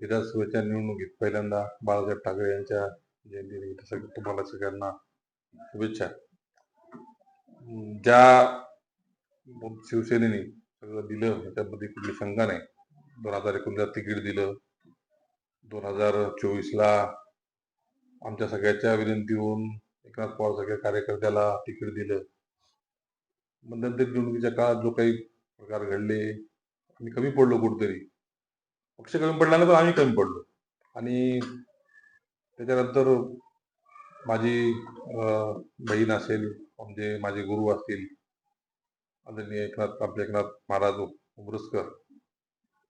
विधानसभेच्या निवडणुकीत पहिल्यांदा बाळासाहेब ठाकरे यांच्या जयंतीनिमित्त सगळं तुम्हाला सगळ्यांना शुभेच्छा. ज्या शिवसेनेने सगळं दिलं त्याच्यामध्ये कुठली शंका नाही. दोन हजार एकोणीसला तिकीट दिलं. दोन हजार चोवीसला आमच्या सगळ्याच्या विनंतीवरून एकनाथ पवार सगळ्या कार्यकर्त्याला तिकीट दिलं. मग नंतर निवडणुकीच्या काळात जो काही प्रकार घडले आम्ही कमी पडलो कुठेतरी. पक्ष कमी पडला आम्ही कमी पडलो. आणि त्याच्यानंतर माझी बहीण असेल म्हणजे माझे गुरु असतील आदरणीय एकनाथ आपले एकनाथ महाराज उमरसकर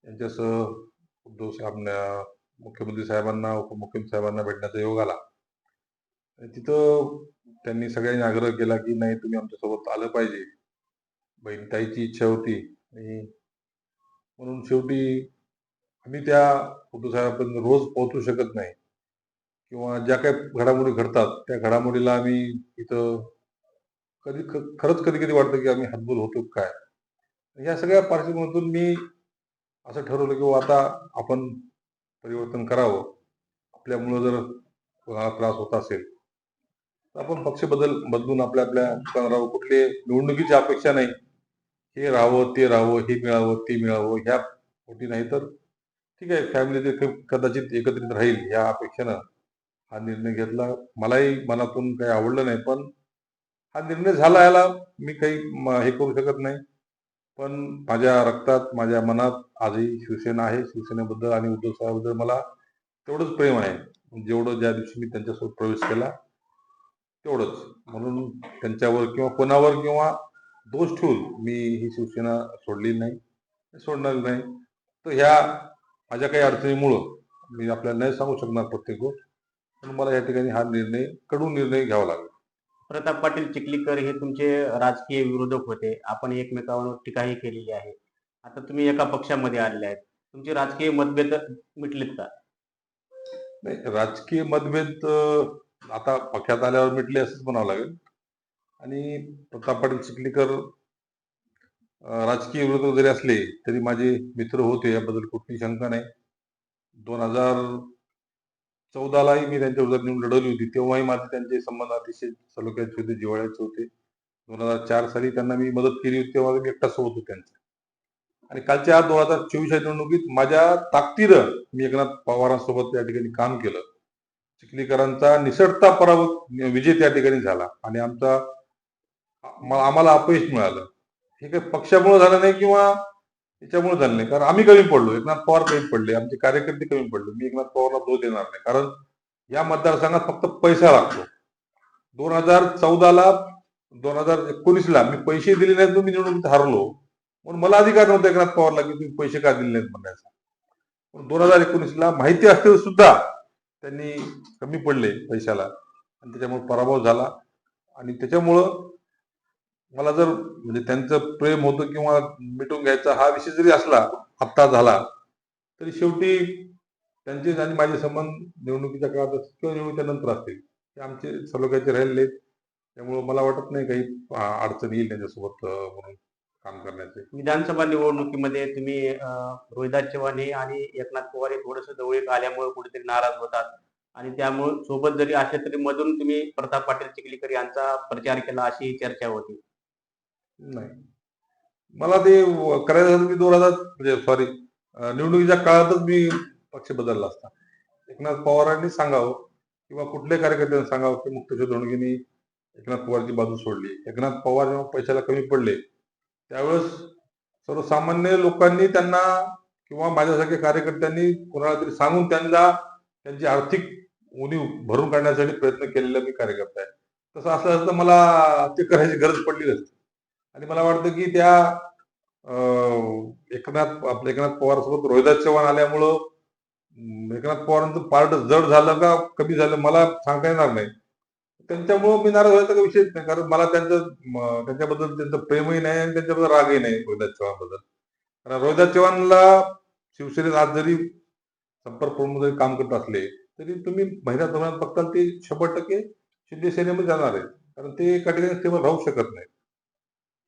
यांच्यासह उद्धव साहेब मुख्यमंत्री साहेबांना उपमुख्यमंत्री साहेबांना भेटण्याचा योग आला. आणि तिथं त्यांनी सगळ्यांनी आग्रह केला की नाही तुम्ही आमच्यासोबत आलं पाहिजे. बहीण ताईची इच्छा होती. आणि म्हणून शेवटी आम्ही त्या उद्धव रोज पोहोचू शकत नाही. किंवा ज्या काही घडामोडी घडतात त्या घडामोडीला आम्ही इथं कधी खरंच कधी कधी वाटतं की आम्ही हातबोल होतो काय? या सगळ्या पार्श्वभूमीतून मी असं ठरवलं की आता आपण परिवर्तन करावं. आपल्यामुळं जर कोणाला त्रास होत असेल तर आपण पक्ष बदल बदलून आपल्या आपल्या ठिकाणी राहावं कुठले निवडणुकीची अपेक्षा नाही. हे राहावं ते राहावं हे मिळावं ते मिळावं ह्या पोटी नाही तर ठीक आहे फॅमिली ते कदाचित एकत्रित राहील या अपेक्षेनं. हा निर्णय घेतला. मलाही मनातून काही आवडलं नाही पण हा निर्णय झाला याला. मी काही म- हे करू शकत नाही. पण माझ्या रक्तात माझ्या मनात आजही शिवसेना आहे. शिवसेनेबद्दल आणि उद्धव साहेबांबद्दल मला तेवढंच प्रेम आहे. जेवढं ज्या दिवशी मी त्यांच्यासोबत प्रवेश केला तेवढंच. म्हणून त्यांच्यावर किंवा कोणावर किंवा दोष ठेवून मी ही शिवसेना सोडली नाही सोडणार नाही. तर ह्या माझ्या काही अडचणीमुळं मी आपल्याला नाही सांगू शकणार प्रत्येक गोष्ट पण मला या ठिकाणी हा निर्णयकडून निर्णय घ्यावा लागला. प्रताप पाटील चिखलीकर हे तुमचे राजकीय विरोधक होते. आपण एकमेकांवर टीकाही केलेली आहे. आता तुम्ही एका पक्षामध्ये आलेले आहेत. तुमचे राजकीय मतभेद मिटलेत का? नाही राजकीय मतभेद आता पक्षात आल्यावर मिटले असंच म्हणावं लागेल. आणि प्रताप पाटील चिखलीकर राजकीय विरोध जरी असले तरी माझे मित्र होते याबद्दल कुठली शंका नाही. दोन हजार चौदालाही मी त्यांच्या विरोधात निवडून लढवली होती. तेव्हाही माझे त्यांचे संबंध अतिशय सलोख्याचे होते जिव्हाळ्याचे होते. दोन हजार चार साली त्यांना मी मदत केली होती तेव्हा मी एकटा सोबत होतो त्यांचा. आणि कालच्या दोन हजार चोवीसच्या निवडणुकीत माझ्या ताकदीनं मी एकनाथ पवारांसोबत त्या ठिकाणी काम केलं. चिखलीकरांचा निसटता पराभव विजय त्या ठिकाणी झाला. आणि आमचा आम्हाला अपयश मिळालं. हे काही पक्षामुळे झालं नाही किंवा याच्यामुळे झालं नाही? कारण आम्ही कमी पडलो एकनाथ पवार कमी पडले आमचे कार्यकर्ते कमी पडले. मी एकनाथ पवारला दोष देणार नाही. कारण या मतदारसंघात फक्त पैसा लागतो. दोन हजार चौदाला दोन हजार एकोणीसला मी पैसे दिले नाहीत मी निवडणुकीत हारलो. म्हणून मला अधिकार नव्हता एकनाथ पवारला की तुम्ही पैसे का दिले नाहीत म्हणायचा. पण दोन हजार एकोणीसला माहिती असते सुद्धा त्यांनी कमी पडले पैशाला. आणि त्याच्यामुळे पराभव झाला. आणि त्याच्यामुळं मला जर म्हणजे त्यांचं प्रेम होतं किंवा मिटून घ्यायचा हा विषय जरी असला हप्ता झाला तरी शेवटी त्यांचे आणि माझे संबंध निवडणुकीच्या काळात असतील किंवा निवडणुकीच्या नंतर असतील. ते आमचे सलोख्याचे राहिलेले त्यामुळं त्यामुळे मला वाटत नाही काही अडचण येईल त्यांच्यासोबत म्हणून काम करण्याचे. विधानसभा निवडणुकीमध्ये तुम्ही रोहिदास रोहिदास हे आणि एकनाथ पवार हे थोडस जवळीक आल्यामुळे कुठेतरी नाराज होतात. आणि त्यामुळे सोबत जरी असले तरी मधून तुम्ही प्रताप पाटील चिखलीकर यांचा प्रचार केला अशी चर्चा होती. नाही. मला ते करायचं झालं मी दोन हजार म्हणजे सॉरी निवडणुकीच्या काळातच मी पक्ष बदलला असता. एकनाथ पवारांनी सांगावं किंवा कुठल्याही कार्यकर्त्यांनी सांगावं की मुक्तेश्वर धोंडगेंनी एकनाथ पवारची बाजू सोडली. एकनाथ पवार जेव्हा पैशाला कमी पडले त्यावेळेस सर्वसामान्य लोकांनी त्यांना किंवा माझ्यासारख्या कार्यकर्त्यांनी कोणाला तरी सांगून त्यांना त्यांची आर्थिक उणीव भरून काढण्यासाठी प्रयत्न केलेला मी कार्यकर्ता आहे. तसं असलं असतं मला ते करायची गरज पडली नसती. आणि मला वाटतं की त्या अं, एकनाथ आपल्या एकनाथ पवार सोबत रोहिदास चव्हाण आल्यामुळं एकनाथ पवारांचं पार्ट जड झालं का कमी झालं मला सांगता येणार नाही. त्यांच्यामुळं मी नाराज व्हायचा का विषयच नाही. कारण मला त्यांचं त्यांच्याबद्दल त्यांचं प्रेमही नाही आणि त्यांच्याबद्दल रागही नाही रोहिदास चव्हाणबद्दल. कारण रोहिदास चव्हाणला शिवसेनेत आज जरी संपर्क प्रमुख जरी काम करत असले तरी तुम्ही महिन्यात महिन्यात बघताल ते शंभर टक्के शिंदे सेनेमध्ये जाणार आहे. कारण ते एका ठिकाणी स्टेबल राहू शकत नाही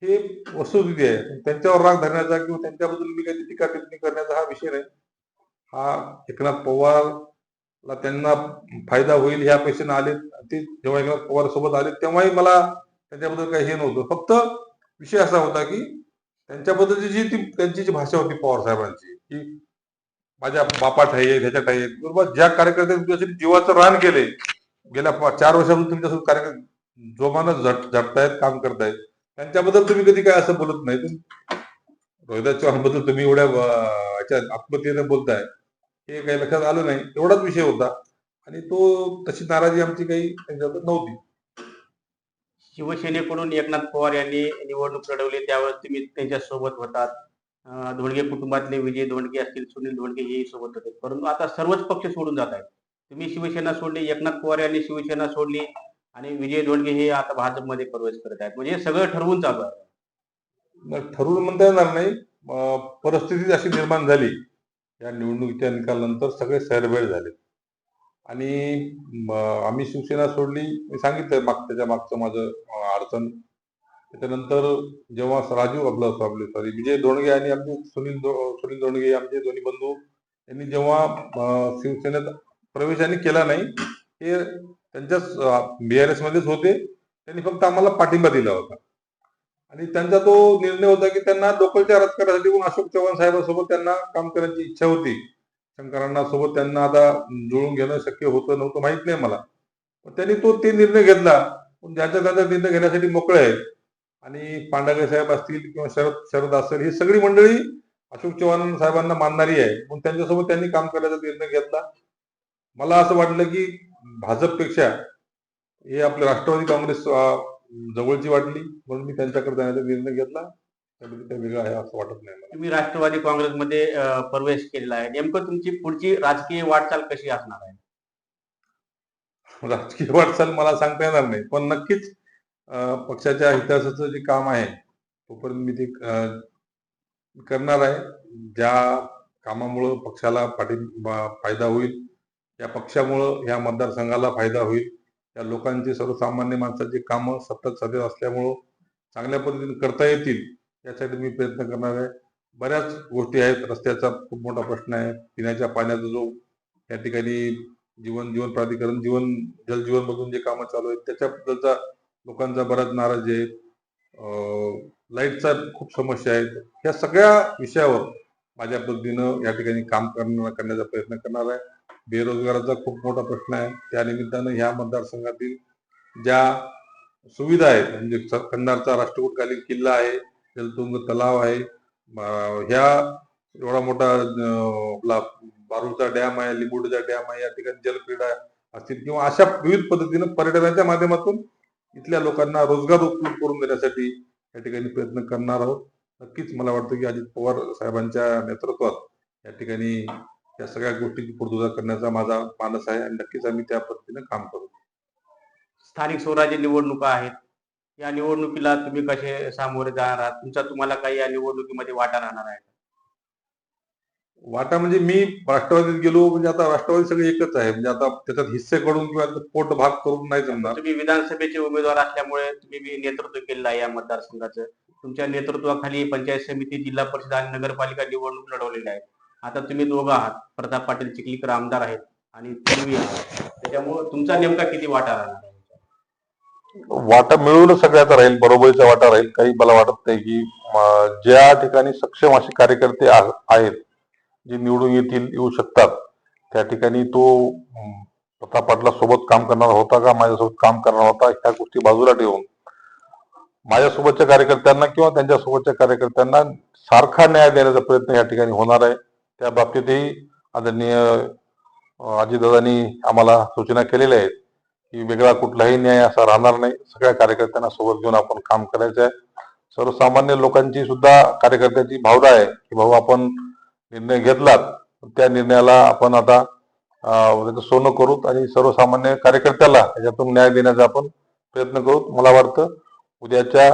हे वस्तुस्थिती आहे. त्यांच्यावर राग धरण्याचा किंवा त्यांच्याबद्दल मी काही टीका टिप्पणी करण्याचा हा विषय नाही. हा एकनाथ पवारला त्यांना फायदा होईल ह्या अपेक्षेने आले ते जेव्हा एकनाथ पवार सोबत आले तेव्हाही मला त्यांच्याबद्दल काही हे नव्हतं. फक्त विषय असा होता की त्यांच्याबद्दलची जी ती त्यांची जी भाषा होती पवार साहेबांची की माझ्या बापात आहे ठाई आहेत. बरोबर ज्या कार्यकर्त्यांनी तुमच्यासाठी जीवाचं रान केले गेल्या चार वर्षापासून तुमच्यासोबत कार्यक्रम जोमानं झट झटतायत काम करतायत. त्यांच्याबद्दल तुम्ही कधी काय असं बोलत नाही. रोहिदास चव्हाणबद्दल तुम्ही एवढ्या अं, बोलताय. हे काही लक्षात आलं नाही. एवढाच विषय होता. आणि तो तशी नाराजी आमची काही त्यांच्याबद्दल नव्हती. शिवसेनेकडून एकनाथ पवार यांनी निवडणूक लढवली. त्यावेळेस तुम्ही त्यांच्यासोबत होतात धोंडगे कुटुंबातले विजय धोंडगे असतील सुनील धोंडगे हे सोबत होते. परंतु आता सर्वच पक्ष सोडून जात आहेत. तुम्ही शिवसेना सोडली एकनाथ पवार यांनी शिवसेना सोडली. आणि विजय धोंडगे हे आता भाजपमध्ये प्रवेश करत आहेत. म्हणजे हे सगळं ठरवून चालू आहे. ठरवून म्हणता येणार नाही. अं, परिस्थिती अशी निर्माण झाली. या निवडणुकीच्या निकालानंतर सगळे सैरभैर झाले. आणि म, आम्ही शिवसेना सोडली. मी सांगितलं माग त्याच्या मागचं माझं अं, अडचण. त्याच्यानंतर जेव्हा राजू आपलं आपले सॉरी विजय धोंडगे आणि आमचे सुनील सुनील धोंडगे आमचे दोन्ही बंधू यांनी जेव्हा अं, शिवसेनेत प्रवेश यांनी केला नाही हे त्यांच्याच बीआरएस मध्येच होते. त्यांनी फक्त आम्हाला पाठिंबा दिला होता. आणि त्यांचा तो निर्णय होता की त्यांना लोकलच्या राजकारणासाठी पण अशोक चव्हाण साहेबांसोबत त्यांना काम करण्याची इच्छा होती. शंकरांना सोबत त्यांना आता जुळून घेणं शक्य होतं नव्हतं माहीत नाही मला. पण त्यांनी तो ते निर्णय घेतला. पण ज्यांचा त्यांचा निर्णय घेण्यासाठी मोकळे आहेत. आणि पांडागे साहेब असतील किंवा शरद शरद असेल ही सगळी मंडळी अशोक चव्हाण साहेबांना मानणारी आहे. पण त्यांच्यासोबत त्यांनी काम करायचा निर्णय घेतला. मला असं वाटलं की भाजपपेक्षा हे आपले राष्ट्रवादी काँग्रेस जवळची वाटली. म्हणून मी त्यांच्याकडे जाण्याचा निर्णय घेतला. वेगळं आहे असं वाटत नाही तुम्ही राष्ट्रवादी काँग्रेसमध्ये प्रवेश केलेला आहे. नेमकं तुमची पुढची राजकीय वाटचाल कशी असणार आहे? राजकीय वाटचाल मला सांगता येणार नाही. पण नक्कीच पक्षाच्या हिताचं जे काम आहे तोपर्यंत मी ते करणार आहे. ज्या कामामुळं पक्षाला पाठिंबा फायदा होईल या पक्षामुळं या मतदारसंघाला फायदा होईल. या लोकांची सर्वसामान्य माणसाची कामं सतत सदैव असल्यामुळं चांगल्या पद्धतीने करता येतील यासाठी मी प्रयत्न करणार आहे. बऱ्याच गोष्टी आहेत रस्त्याचा खूप मोठा प्रश्न आहे पिण्याच्या पाण्याचा जो या ठिकाणी जीवन जीवन प्राधिकरण जीवन जलजीवन मधून जे कामं चालू आहेत त्याच्याबद्दलचा लोकांचा बराच नाराज आहे. लाईटचा खूप समस्या आहेत. या सगळ्या विषयावर माझ्या पद्धतीनं या ठिकाणी काम करणार करण्याचा प्रयत्न करणार आहे. बेरोजगाराचा खूप मोठा प्रश्न आहे. त्या निमित्तानं ह्या मतदारसंघातील ज्या सुविधा आहेत म्हणजे स- कंधारचा राष्ट्रकूटकालीन किल्ला आहे जलतुंग तलाव आहे ह्या एवढा मोठा आपला बारूचा डॅम आहे लिंबोडीचा डॅम आहे या ठिकाणी जलक्रीडा असतील किंवा अशा विविध पद्धतीनं पर्यटनाच्या माध्यमातून इथल्या लोकांना रोजगार उपलब्ध करून देण्यासाठी या ठिकाणी प्रयत्न करणार आहोत. नक्कीच मला वाटतं की अजित पवार साहेबांच्या नेतृत्वात या ठिकाणी या सगळ्या गोष्टीची पूर्तता करण्याचा माझा मानस आहे आणि नक्कीच आम्ही त्या पद्धतीने काम करू. स्थानिक स्वराज्य निवडणुका आहेत. या निवडणुकीला तुम्ही कसे सामोरे जाणार आहात? तुमचा तुम्हाला काही या निवडणुकीमध्ये वाटा राहणार आहे वाटा म्हणजे मी राष्ट्रवादीत गेलो म्हणजे आता राष्ट्रवादी सगळे एकच आहे. म्हणजे आता त्याच्यात हिस्से करून किंवा पोट भाग करून नाही जमणार. तुम्ही विधानसभेचे उमेदवार असल्यामुळे तुम्ही बी नेतृत्व केलेलं आहे या मतदारसंघाचं. तुमच्या नेतृत्वाखाली पंचायत समिती जिल्हा परिषद आणि नगरपालिका निवडणूक लढवलेल्या आहेत आता तुम्ही दोघं आहात. प्रताप पाटील चिखलीकर आमदार आहेत आणि तुम्ही आहात. त्याच्यामुळे तुमचा नेमका किती वाटा राहणार? वाटा मिळून सगळ्याचा राहील बरोबरीचा वाटा राहील. काही मला वाटत नाही की ज्या ठिकाणी सक्षम असे कार्यकर्ते आहेत जे निवडून येतील येऊ शकतात त्या ठिकाणी तो प्रताप पाटला सोबत काम करणार होता का माझ्यासोबत काम करणार होता ह्या गोष्टी बाजूला ठेवून. माझ्यासोबतच्या कार्यकर्त्यांना किंवा त्यांच्या सोबतच्या कार्यकर्त्यांना सारखा न्याय देण्याचा प्रयत्न या ठिकाणी होणार आहे. त्या बाबतीतही आदरणीय अजितदादांनी आम्हाला सूचना केलेल्या आहेत की वेगळा कुठलाही न्याय असा राहणार नाही. सगळ्या कार्यकर्त्यांना सोबत घेऊन आपण काम करायचं आहे सर्वसामान्य लोकांची सुद्धा कार्यकर्त्याची भावना आहे की भाऊ आपण निर्णय घेतलात त्या निर्णयाला आपण आता त्याचं सोनं करू आणि सर्वसामान्य कार्यकर्त्याला याच्यातून न्याय देण्याचा आपण प्रयत्न करू मला वाटतं उद्याच्या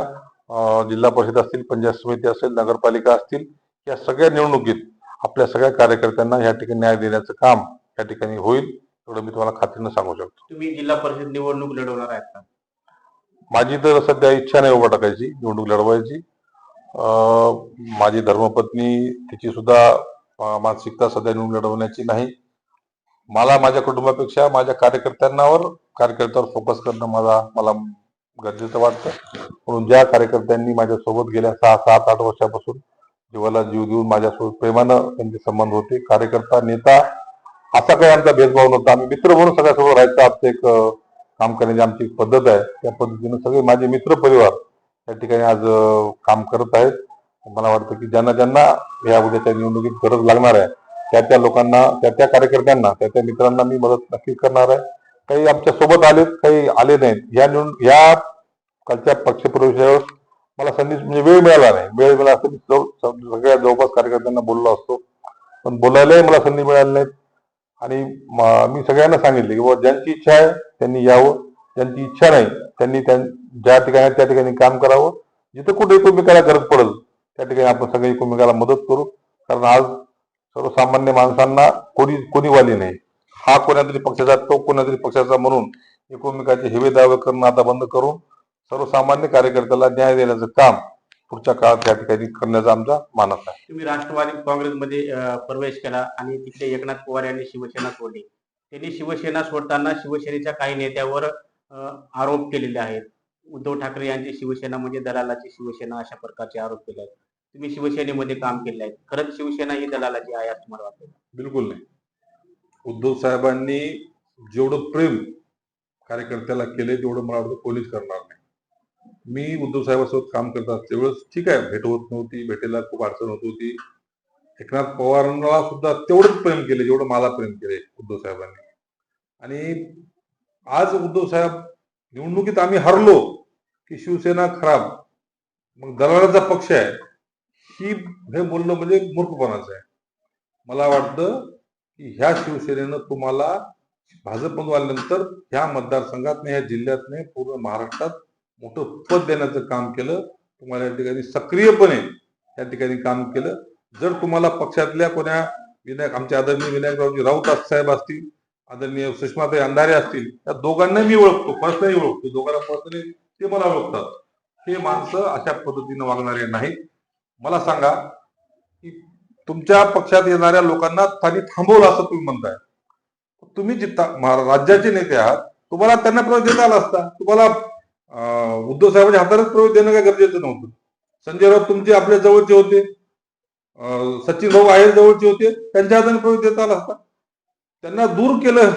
जिल्हा परिषद असतील पंचायत समिती असेल नगरपालिका असतील या सगळ्या निवडणुकीत आपल्या सगळ्या कार्यकर्त्यांना या ठिकाणी न्याय देण्याचं काम या ठिकाणी होईल एवढं मी तुम्हाला खात्रीनं सांगू शकतो. तुम्ही जिल्हा परिषद निवडणूक लढवणार आहेत का? माझी तर सध्या इच्छा नाही उभा टाकायची निवडणूक लढवायची. माझी धर्मपत्नी तिची सुद्धा मानसिकता सध्या निवडून लढवण्याची नाही. मला माझ्या कुटुंबापेक्षा माझ्या कार्यकर्त्यांवर कार्यकर्त्यावर फोकस करणं मला मला गरजेचं वाटतं. म्हणून ज्या कार्यकर्त्यांनी माझ्यासोबत गेल्या सहा सात आठ वर्षापासून जीवाला जीव देऊन माझ्यासोबत प्रेमानं त्यांचे संबंध होते कार्यकर्ता नेता असा काही आमचा भेदभाव नव्हता. आम्ही मित्र म्हणून सगळ्यासोबत राहायचं. आमचं एक काम करण्याची आमची एक पद्धत आहे. त्या पद्धतीनं सगळे माझे मित्र परिवार त्या ठिकाणी आज काम करत आहेत. मला वाटतं की ज्यांना ज्यांना या उद्याच्या निवडणुकीत गरज लागणार आहे त्या त्या लोकांना त्या त्या कार्यकर्त्यांना त्या त्या मित्रांना मी मदत नक्की करणार आहे. काही आमच्यासोबत आलेत काही आले नाहीत. या निवडणूक या कालच्या पक्षप्रवेशावर मला संधी म्हणजे वेळ मिळाला नाही. वेळ मिळाला असतो मी सगळ्या जवळपास कार्यकर्त्यांना बोललो असतो. पण बोलायलाही मला संधी मिळाली नाही आणि मी सगळ्यांना सांगितले की बाबा ज्यांची इच्छा आहे त्यांनी यावं. ज्यांची इच्छा नाही त्यांनी त्यां- ज्या ठिकाणी त्या ठिकाणी काम करावं. जिथे कुठे एकमेकाला गरज पडेल त्या ठिकाणी आपण सगळे एकमेकाला मदत करू. कारण आज सर्वसामान्य माणसांना कोणी कोणी वाली नाही. हा कोणातरी पक्षाचा तो कोणातरी पक्षाचा म्हणून एकमेकाचे हेवे दावे करणं आता बंद करून सर्वसामान्य कार्यकर्त्याला न्याय देण्याचं काम पुढच्या काळात त्या ठिकाणी करण्याचा आमचा मानस आहे. तुम्ही राष्ट्रवादी काँग्रेसमध्ये प्रवेश केला आणि तिथे एकनाथ पवार यांनी शिवसेना सोडली. त्यांनी शिवसेना सोडताना शिवसेनेच्या काही नेत्यावर आरोप केलेले आहेत. उद्धव ठाकरे यांची शिवसेना म्हणजे दलालाची शिवसेना अशा प्रकारचे आरोप केले आहेत. तुम्ही शिवसेनेमध्ये काम केले आहे खरंच शिवसेना ही दलालाची आहे असं तुम्हाला वाटतं. बिलकुल नाही. उद्धव साहेबांनी जेवढं प्रेम कार्यकर्त्याला केले तेवढं मला वाटतं कोणीच करणार नाही. मी उद्धव साहेबांसोबत काम करत असते तेवढंच ठीक आहे भेट होत नव्हती भेटेला खूप अडचण होत होती. एकनाथ पवारांना सुद्धा तेवढंच प्रेम केले जेवढं मला प्रेम केले उद्धव साहेबांनी. आणि आज उद्धव साहेब निवडणुकीत आम्ही हरलो की शिवसेना खराब मग दलालाचा पक्ष आहे ही हे बोलणं म्हणजे मूर्खपणाचं आहे. मला वाटतं की ह्या शिवसेनेनं तुम्हाला भाजपमधून आल्यानंतर ह्या मतदारसंघात ह्या जिल्ह्यात पूर्ण महाराष्ट्रात मोठं पद देण्याचं काम केलं. तुम्हाला या ठिकाणी सक्रियपणे या ठिकाणी काम केलं. जर तुम्हाला पक्षातल्या कोण्या विनायक आमचे आदरणीय विनायकरावजी राऊत साहेब असतील आदरणीय सुषमाताई अंधारे असतील त्या दोघांना मी ओळखतो पर्सनली ओळखतो. दोघांना पर्सनली ते मला ओळखतात. हे माणसं अशा पद्धतीनं वागणारे नाहीत. मला सांगा की तुमच्या पक्षात येणाऱ्या लोकांना त्यांनी थांबवलं असं तुम्ही म्हणताय. तुम्ही जिता राज्याचे नेते आहात तुम्हाला त्यांना प्रवेश देता आला असता. तुम्हाला उद्धव साहेबांच्या हातालाच प्रवेश देणं काय गरजेचं नव्हतं. संजय राऊत तुमचे आपल्या जवळचे होते. सचिन भाऊ आहेर जवळचे होते. त्यांच्या हाताने प्रवेश देता आला असता. त्यांना दूर केलं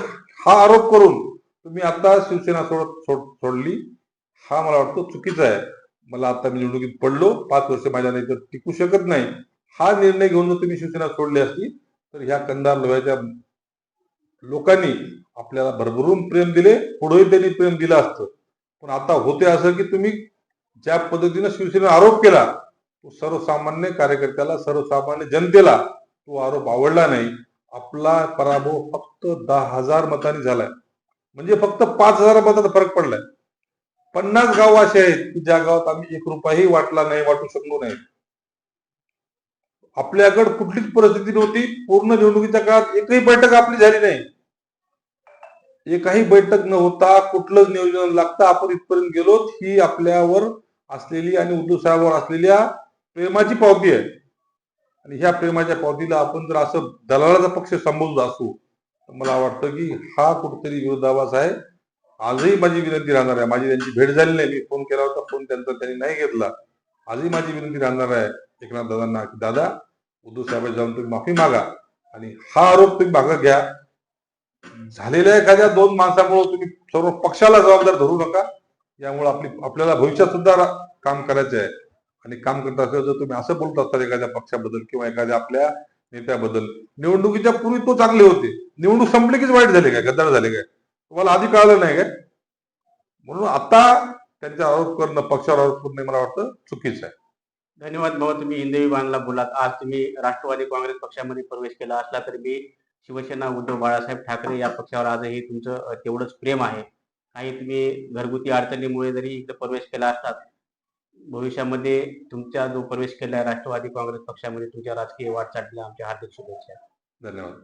हा आरोप करून तुम्ही आता शिवसेना सोडत सोड- सोडली. हा मला वाटतो चुकीचा आहे. मला आता मी निवडणुकीत पडलो. पाच वर्ष माझ्या नाही तर टिकू शकत नाही. हा निर्णय घेऊन जर तुम्ही शिवसेना सोडली असती तर ह्या कंदार लोह्याच्या लोकांनी आपल्याला भरभरून प्रेम दिले. पुढेही त्यांनी प्रेम दिलं असतं. पण आता होते असं की तुम्ही ज्या पद्धतीनं शिवसेनेवर आरोप केला तो सर्वसामान्य कार्यकर्त्याला सर्वसामान्य जनतेला तो आरोप आवडला नाही. आपला पराभव फक्त दहा हजार मतांनी झालाय. म्हणजे फक्त पाच हजार मताचा फरक पडलाय. पन्नास गाव असे आहेत की ज्या गावात आम्ही एक रुपयाही वाटला नाही वाटू शकलो नाही. आपल्याकडे कुठलीच परिस्थिती नव्हती. पूर्ण निवडणुकीच्या काळात एकही बैठक आपली झाली नाही. एकही बैठक न होता कुठलंच नियोजन लागता आपण इथपर्यंत गेलो ही आपल्यावर असलेली आणि उद्धव साहेबांवर असलेल्या प्रेमाची पावती आहे. आणि ह्या प्रेमाच्या पावतीला आपण जर असं दलालाचा पक्ष संबोधत असू तर मला वाटतं की हा कुठेतरी विरोधाभास आहे. आजही माझी विनंती राहणार आहे. माझी त्यांची भेट झाली नाही. मी फोन केला होता फोन त्यांचा त्यांनी नाही घेतला. आजही माझी विनंती राहणार आहे एकनाथ दादांना की दादा उद्धव साहेब जाऊन तुम्ही माफी मागा आणि हा आरोप तुम्ही मागं घ्या. झालेल्या एखाद्या दोन माणसामुळे तुम्ही सर्व पक्षाला जबाबदार धरू नका. यामुळे आपली आपल्याला भविष्यात सुद्धा काम करायचं आहे. आणि काम करत असल्यावर जर तुम्ही असं बोलत असता एखाद्या पक्षाबद्दल किंवा एखाद्या आपल्या नेत्याबद्दल निवडणुकीच्या पूर्वी तो चांगले होते. निवडणूक संपली कीच वाईट झाले काय? गद्दार झाले काय? तुम्हाला आधी कळालं नाही काय? म्हणून आता त्यांचा आरोप करणं पक्षावर आरोप करणं मला वाटतं चुकीचं आहे. धन्यवाद भाऊ. तुम्ही हिंदवी बांधला बोलात. आज तुम्ही राष्ट्रवादी काँग्रेस पक्षामध्ये प्रवेश केला असला तरी मी शिवसेना उद्धव बाळासाहेब ठाकरे या पक्षावर आजही तुमचं तेवढंच प्रेम आहे. काही तुम्ही घरगुती अडचणीमुळे जरी इकडे प्रवेश केला असतात भविष्यामध्ये तुमचा जो प्रवेश केला आहे राष्ट्रवादी काँग्रेस पक्षामध्ये तुमच्या राजकीय वाटचालीला आमच्या हार्दिक शुभेच्छा. धन्यवाद.